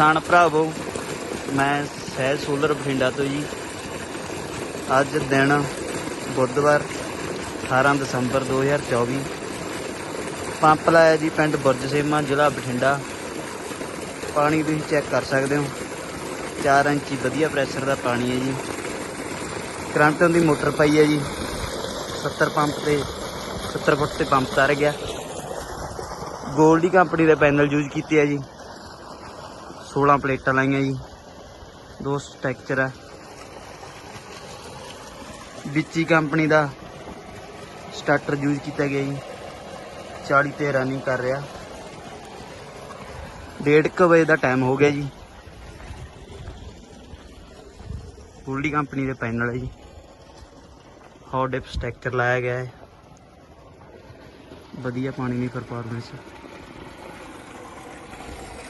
ਕਿਸਾਨ ਭਰਾਵੋ, ਮੈਂ ਸਹਿਜ ਸੋਲਰ ਬਠਿੰਡਾ ਤੋਂ ਜੀ। ਅੱਜ ਦਿਨ ਬੁੱਧਵਾਰ 18 ਦਸੰਬਰ 2024 ਪੰਪ ਲਾਇਆ ਜੀ ਪਿੰਡ ਬੁਰਜ ਸੇਮਾ, ਜ਼ਿਲ੍ਹਾ ਬਠਿੰਡਾ। ਪਾਣੀ ਤੁਸੀਂ ਚੈੱਕ ਕਰ ਸਕਦੇ ਹੋ। 4 ਇੰਚੀ ਵਧੀਆ ਪ੍ਰੈਸ਼ਰ ਦਾ ਪਾਣੀ ਹੈ ਜੀ। ਕਰੰਟ ਦੀ ਮੋਟਰ ਪਾਈ ਹੈ ਜੀ। 70 ਪੰਪ ਤੇ 70 ਫੁੱਟ ਤੇ ਪੰਪ ਤਰ ਗਿਆ। ਗੋਲਡੀ ਕੰਪਨੀ ਦੇ ਪੈਨਲ ਯੂਜ਼ ਕੀਤੇ ਆ ਜੀ। 16 ਪਲੇਟਾਂ ਲਾਈਆਂ ਜੀ। ਦੋ ਸਟੈਕਚਰ ਆ। ਵਿੱਚੀ ਕੰਪਨੀ ਦਾ ਸਟਾਰਟਰ ਯੂਜ਼ ਕੀਤਾ ਗਿਆ ਜੀ। 40 ਤੇ ਰਨਿੰਗ ਕਰ ਰਿਹਾ। 1:30 ਵਜੇ ਦਾ ਟਾਈਮ ਹੋ ਗਿਆ ਜੀ। ਗੋਲਡੀ ਕੰਪਨੀ ਦੇ ਪੈਨਲ ਹੈ ਜੀ। ਹੌਟ ਡਿਪ ਸਟ੍ਰਕਚਰ ਲਾਇਆ ਗਿਆ ਹੈ। ਵਧੀਆ ਪਾਣੀ ਦੀ ਪਰਫਾਰਮੈਂਸ